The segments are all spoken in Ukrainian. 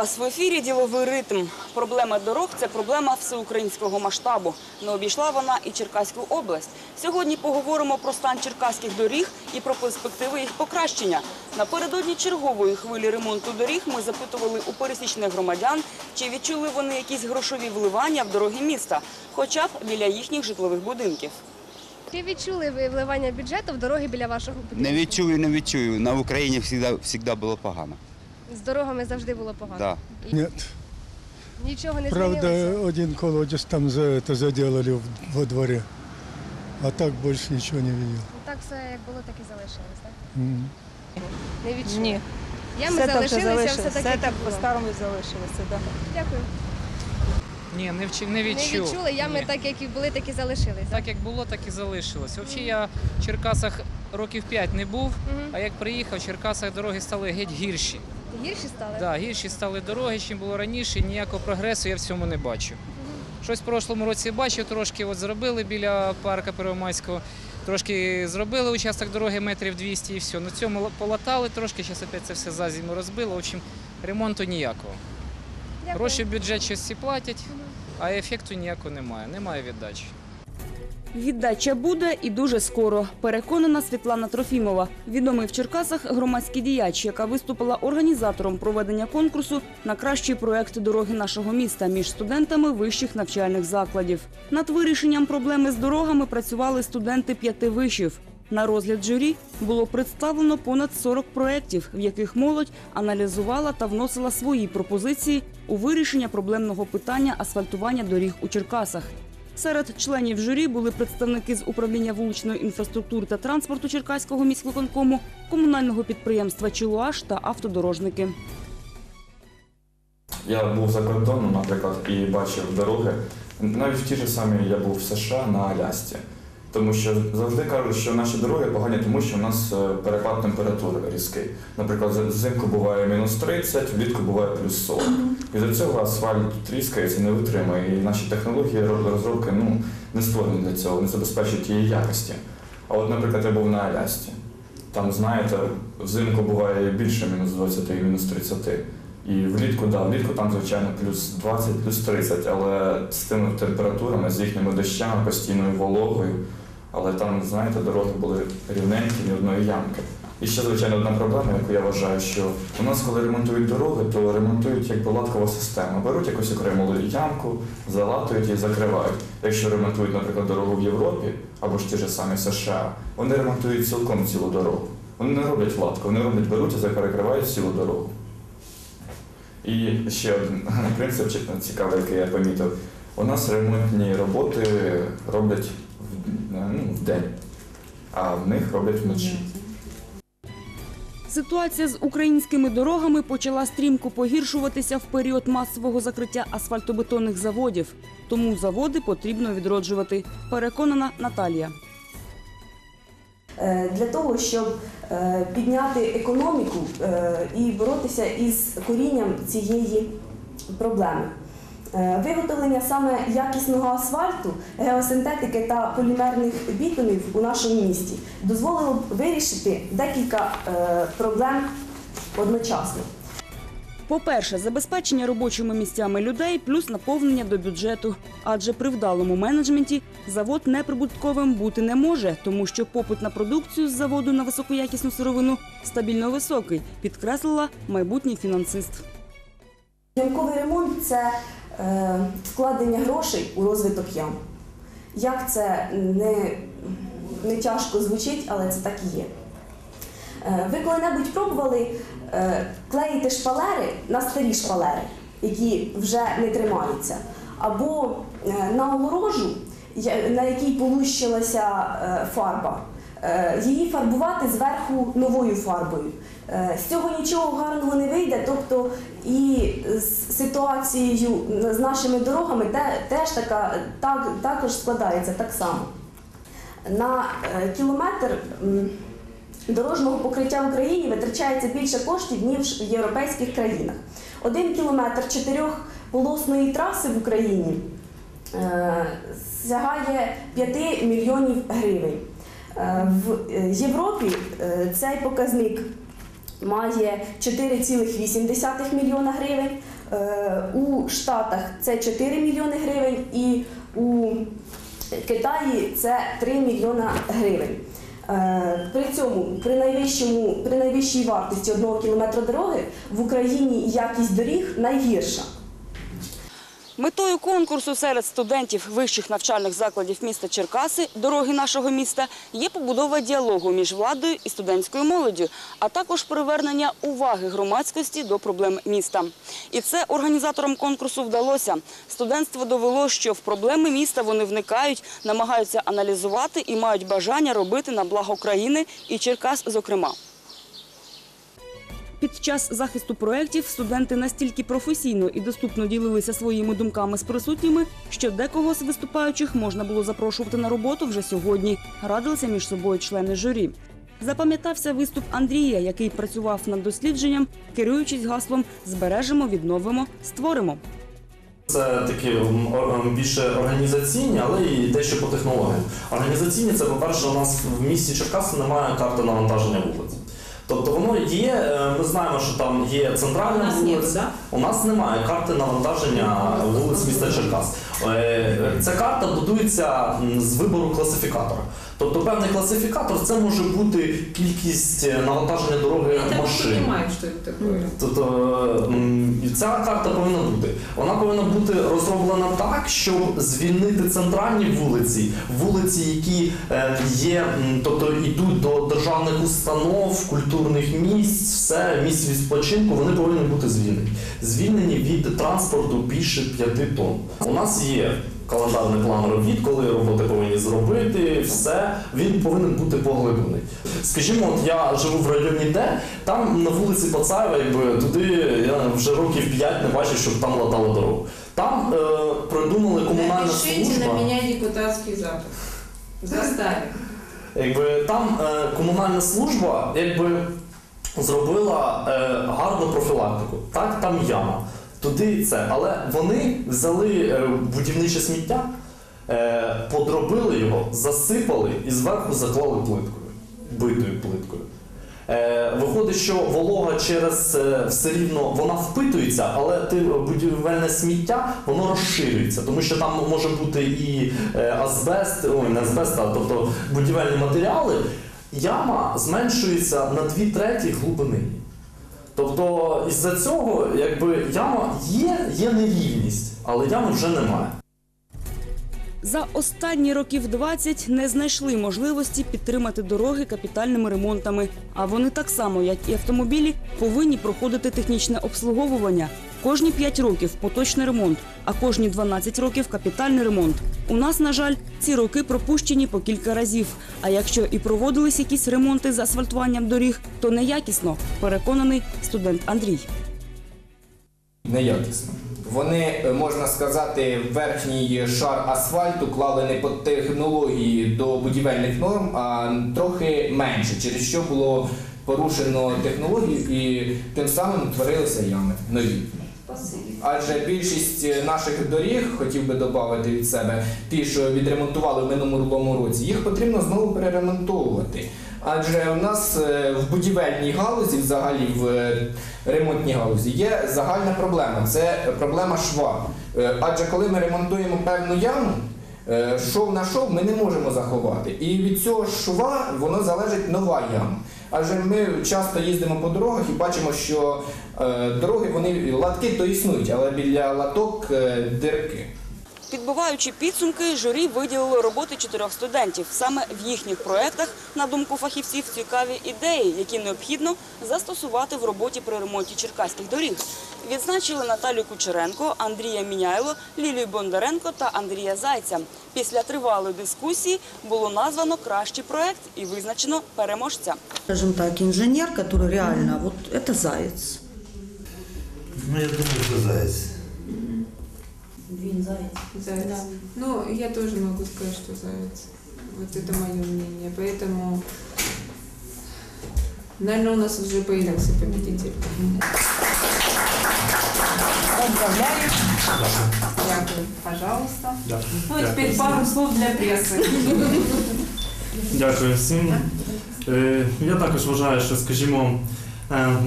Вас в ефірі Діловий ритм. Проблема дорог це проблема всеукраїнського масштабу. Не обійшла вона і Черкаську область. Сьогодні поговоримо про стан черкаських доріг і про перспективи їх покращення. Напередодні чергової хвилі ремонту доріг ми запитували у пересічних громадян, чи відчули вони якісь грошові вливання в дороги міста, хоча б біля їхніх житлових будинків. Чи відчули ви вливання бюджету в дороги біля вашого будинку? Не відчую, не відчую. На Україні завжди було погано. З дорогами завжди було погано. Да. І Нет. Нічого не Правда, змінилося? один колодец там за это заделали в- во дворе. А так больше ничего не видел. Так все як було, так і залишилось, так? М. Не відчули? Ні, Ями все так залишилися, все залишилось. так, Все як так і було. по-старому і залишилося. Да. Дякую. Ні, не, вчи, не Не відчув. відчули, ями Ні. так, як і були, так і залишились. Так як було, так і залишилось. Взагалі я в Черкасах років 5 не був, Мгм. а як приїхав, в Черкасах дороги стали геть гірші. Гірші стали? Да, гірші стали дороги, чим було раніше, ніякого прогресу я в цьому не бачу. Щось в прошлому році бачив, трошки от зробили біля парка Первомайського, трошки зробили участок дороги метрів 200 і все. На цьому полатали трошки, зараз опять це все за зиму розбило. В общем, ремонту ніякого. Дякую. Гроші в бюджет щось всі платять, а ефекту ніякого немає. Немає віддачі. Віддача буде і дуже скоро. Переконана Світлана Трофімова, відомий в Черкасах громадський діяч, яка виступила організатором проведення конкурсу на кращий проект дороги нашого міста між студентами вищих навчальних закладів. Над вирішенням проблеми з дорогами працювали студенти п'яти вишів. На розгляд журі було представлено понад 40 проєктів, в яких молодь аналізувала та вносила свої пропозиції у вирішення проблемного питання асфальтування доріг у Черкасах. Серед членів журі були представники з управління вуличної інфраструктури та транспорту Черкаського міськвиконкому, комунального підприємства Чилуаш та автодорожники. Я був за кордоном, наприклад, і бачив дороги. Навіть в ті ж самі я був в США на Алясці. Тому що завжди кажуть, що наші дороги погані, тому що у нас е, перепад температури різкий. Наприклад, взимку буває мінус 30, влітку буває плюс 40. І за цього асфальт тріскається, не витримує. І наші технології розробки ну, не створені для цього, не забезпечують її якості. А от, наприклад, я був на Алясці. Там, знаєте, взимку буває більше мінус 20 і мінус 30. І влітку, да, влітку там, звичайно, плюс 20, плюс 30, але з тими температурами, з їхніми дощами, постійною вологою. Але там, знаєте, дороги були рівненькі, ні одної ямки. І ще, звичайно, одна проблема, яку я вважаю, що у нас, коли ремонтують дороги, то ремонтують якби латкова система. Беруть якусь окрему ямку, залатують і закривають. Якщо ремонтують, наприклад, дорогу в Європі або ж ті ж самі США, вони ремонтують цілком цілу дорогу. Вони не роблять латку, вони роблять беруть і перекривають цілу дорогу. І ще один принцип цікавий, який я помітив. У нас ремонтні роботи роблять ну, в день, а в них роблять вночі. Ситуація з українськими дорогами почала стрімко погіршуватися в період масового закриття асфальтобетонних заводів. Тому заводи потрібно відроджувати. Переконана Наталія. Е, для того, щоб е, підняти економіку е, і боротися із корінням цієї проблеми. Е, Виготовлення саме якісного асфальту, геосинтетики та полімерних бітумів у нашому місті дозволило б вирішити декілька е, проблем одночасно. По-перше, забезпечення робочими місцями людей плюс наповнення до бюджету. Адже при вдалому менеджменті завод неприбутковим бути не може, тому що попит на продукцію з заводу на високоякісну сировину стабільно високий, підкреслила майбутній фінансист. Ямковий ремонт це вкладення грошей у розвиток ям. Як це не, не тяжко звучить, але це так і є. Е, ви коли-небудь пробували е, клеїти шпалери на старі шпалери, які вже не тримаються, або е, на огорожу, на якій полущилася е, фарба, е, її фарбувати зверху новою фарбою. Е, З цього нічого гарного не вийде, тобто і з ситуацією з нашими дорогами теж така, так, також складається так само. На е, кілометр дорожнього покриття в Україні витрачається більше коштів, ніж в європейських країнах. Один кілометр чотирьохполосної траси в Україні е, сягає 5 мільйонів гривень. Е, В Європі цей показник має 4,8 мільйона гривень. Е, У Штатах це 4 мільйони гривень і у Китаї це 3 мільйона гривень. Е, При цьому при найвищому при найвищій вартості одного кілометра дороги в Україні якість доріг найгірша. Метою конкурсу серед студентів вищих навчальних закладів міста Черкаси «Дороги нашого міста» є побудова діалогу між владою і студентською молоддю, а також привернення уваги громадськості до проблем міста. І це організаторам конкурсу вдалося. Студентство довело, що в проблеми міста вони вникають, намагаються аналізувати і мають бажання робити на благо країни і Черкас, зокрема. Під час захисту проєктів студенти настільки професійно і доступно ділилися своїми думками з присутніми, що декого з виступаючих можна було запрошувати на роботу вже сьогодні. Радилися між собою члени журі. Запам'ятався виступ Андрія, який працював над дослідженням, керуючись гаслом Збережемо, відновимо, створимо. Це такі більше організаційні, але і дещо по технологіям. Організаційні це, по-перше, у нас в місті Черкаси немає карти навантаження вулиць. Тобто воно є, е, ми знаємо, що там є центральна вулиця. У нас немає карти навантаження вулиць міста Черкас. Е, Ця карта будується з вибору класифікатора. Тобто певний класифікатор це може бути кількість е, навантаження дороги Я машин. понимаю, что это такое. Тобто ця карта повинна бути. Вона повинна бути розроблена так, щоб звільнити центральні вулиці, вулиці, які е, є, тобто йдуть до державних установ, культурних місць, все місць відпочинку, вони повинні бути звільнені. Звільнені від транспорту більше 5 тонн. У нас є. Календарний план робіт, коли роботи повинні зробити, все він повинен бути поглиблений. Скажімо, от я живу в районі Д, там на вулиці Пацаєва, якби туди я вже років 5 не бачив, щоб там латали дорогу. Там е, придумали комунальна Напишите служба. на меня депутатский запад. Заставим. Якби там е, комунальна служба якби зробила е, гарну профілактику. Так, там яма. Туди це. Але вони взяли е, будівниче сміття, е, подробили його, засипали і зверху заклали плиткою, битою плиткою. Е, виходить, що волога через все рівно вона впитується, але ти будівельне сміття воно розширюється, тому що там може бути і азбест, ой, не азбест, а тобто будівельні матеріали. Яма зменшується на дві треті глибини. Тобто, із-за цього, якби яма є, є нерівність, але ями вже немає. За останні років 20 не знайшли можливості підтримати дороги капітальними ремонтами. А вони так само, як і автомобілі, повинні проходити технічне обслуговування. Кожні 5 років поточний ремонт, а кожні 12 років капітальний ремонт. У нас, на жаль, ці роки пропущені по кілька разів. А якщо і проводились якісь ремонти з асфальтуванням доріг, то неякісно, переконаний студент Андрій. неякісно. Вони, е, можна сказати, верхній шар асфальту клали не по технології до будівельних норм, а трохи менше, через що було порушено технологію і тим самим утворилися ями нові. Адже більшість е, наших доріг, хотів би додати від себе, ті, що відремонтували в минулому році, їх потрібно знову переремонтовувати. Адже у нас е, в будівельній галузі, взагалі в е, ремонтній галузі, є загальна проблема це проблема шва. Адже коли ми ремонтуємо певну яму, шов на шов ми не можемо заховати. І від цього шва воно залежить нова яма. Адже ми часто їздимо по дорогах і бачимо, що е, дороги вони латки то існують, але біля латок е, дирки. Підбиваючи підсумки, журі виділило роботи чотирьох студентів. Саме в їхніх проєктах, на думку фахівців, цікаві ідеї, які необхідно застосувати в роботі при ремонті черкаських доріг. Відзначили Наталію Кучеренко, Андрія Міняйло, Лілію Бондаренко та Андрія Зайця. Після тривалої дискусії було названо кращий проєкт і визначено переможця. скажем так, инженер, который реально, вот это заяц. Ну, я думаю, що заяць. Він заяць. Заяц. Ну, я тоже могу сказать, что заяц. Вот это мое мнение. Поэтому, наверное, у нас уже появился победитель. Поздравляю. Дякую. Пожалуйста. Ну, а теперь пару слов для прессы. Дякую всім. Е, Я також вважаю, що, скажімо, е,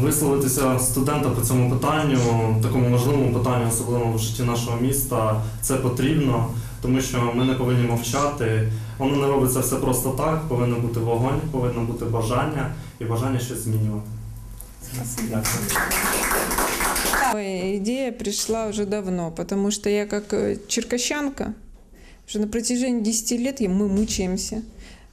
висловитися студента по цьому питанню, такому важливому питанню, особливо в житті нашого міста. Це потрібно, тому що ми не повинні мовчати. Воно не робиться все просто так. Повинен бути вогонь, повинно бути бажання і бажання щось змінювати. Дякую. Идея пришла уже давно, потому что я как э, черкащанка, уже на протяжении 10 лет и мы мучаемся.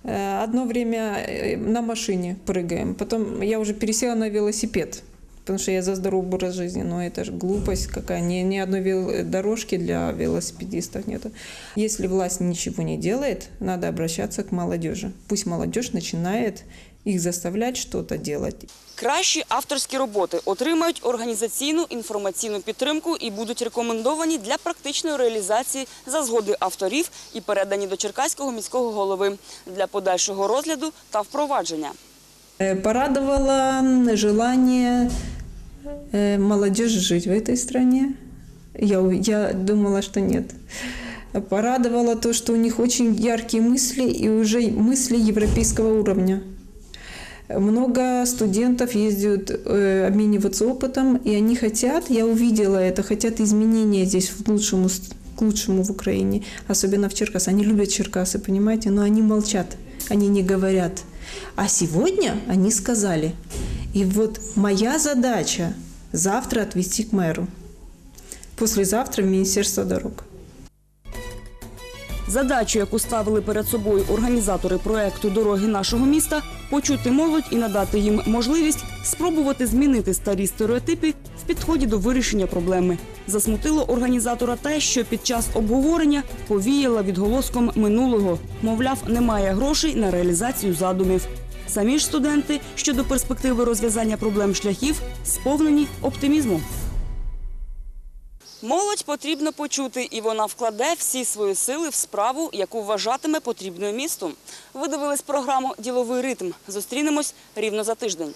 Э, Одно время э, на машине прыгаем, потом я уже пересела на велосипед, потому что я за здоровый образ жизни, но это же глупость какая, ни, ни одной вел- дорожки для велосипедистов нету. Если власть ничего не делает, надо обращаться к молодежи. Пусть молодежь начинает их заставлять что-то делать. Кращі авторські роботи отримають організаційну інформаційну підтримку і будуть рекомендовані для практичної реалізації за згоди авторів і передані до Черкаського міського голови для подальшого розгляду та впровадження. Э, Порадовало м, желание э, молодежи жить в этой стране. Я, у- я думала, что нет. Порадовало то, что у них очень яркие мысли и уже мысли европейского уровня. Много студентов ездят э, обмениваться опытом, и они хотят, я увидела это, хотят изменения здесь в лучшему, к лучшему в Украине, особенно в Черкасах. Они любят Черкасы, понимаете, но они молчат, они не говорят. А сегодня они сказали. И вот моя задача завтра отвести к мэру. Послезавтра в Министерство дорог. Задачу, яку ставили перед собою організатори проекту Дороги нашого міста, почути молодь і надати їм можливість спробувати змінити старі стереотипи в підході до вирішення проблеми. Засмутило організатора те, що під час обговорення повіяла відголоском минулого. Мовляв, немає грошей на реалізацію задумів. Самі ж студенти щодо перспективи розв'язання проблем шляхів сповнені оптимізму. Молодь потрібно почути, і вона вкладе всі свої сили в справу, яку вважатиме потрібною місту. Ви дивились програму Діловий ритм. Зустрінемось рівно за тиждень.